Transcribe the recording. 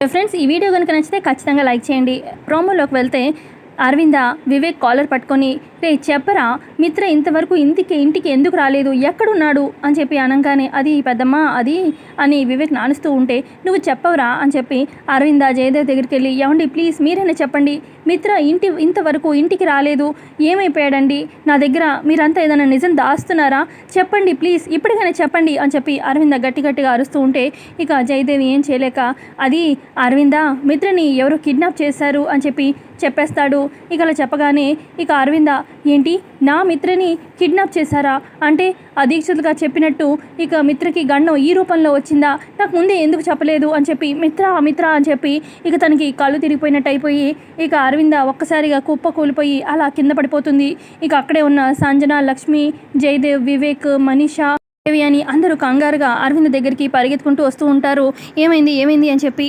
Friends ఈ video కనుక నచ్చితే ఖచ్చితంగా లైక్ చేయండి. ప్రోమోలోకి వెళ్తే అరవింద వివేక్ కాలర్ పట్టుకొని రే చెప్పరా మిత్ర ఇంతవరకు ఇంటికి ఇంటికి ఎందుకు రాలేదు? ఎక్కడున్నాడు? అని చెప్పి అనగానే అది పెద్దమ్మ అది అని వివేక్ నానుస్తూ ఉంటే నువ్వు చెప్పవరా? అని చెప్పి అరవింద జయదేవ్ దగ్గరికి వెళ్ళి ఏమండి ప్లీజ్ మీరైనా చెప్పండి. మిత్ర ఇంటి ఇంతవరకు ఇంటికి రాలేదు. ఏమైపోయాడండి? నా దగ్గర మీరంతా ఏదైనా నిజం దాస్తున్నారా? చెప్పండి ప్లీజ్ ఇప్పటికైనా చెప్పండి అని చెప్పి అరవింద గట్టి గట్టిగా అరుస్తూ ఉంటే ఇక జయదేవి ఏం చేయలేక అది అరవింద మిత్రని ఎవరు కిడ్నాప్ చేశారు అని చెప్పి చెప్పేస్తాడు. ఇక అలా చెప్పగానే ఇక అరవింద ఏంటి? నా మిత్రని కిడ్నాప్ చేశారా? అంటే అధీక్షతులుగా చెప్పినట్టు ఇక మిత్రకి గండం ఈ రూపంలో వచ్చిందా? నాకు ముందే ఎందుకు చెప్పలేదు అని చెప్పి మిత్ర మిత్ర అని చెప్పి ఇక తనకి కళ్ళు తిరిగిపోయినట్టు అయిపోయి ఇక అరవింద ఒక్కసారిగా కుప్ప కూలిపోయి అలా కింద పడిపోతుంది. ఇక అక్కడే ఉన్న సంజన లక్ష్మి జయదేవ్ వివేక్ మనీషా దేవి అని అందరూ కంగారుగా అరవింద్ దగ్గరికి పరిగెత్తుకుంటూ వస్తూ ఉంటారు. ఏమైంది? ఏమైంది? అని చెప్పి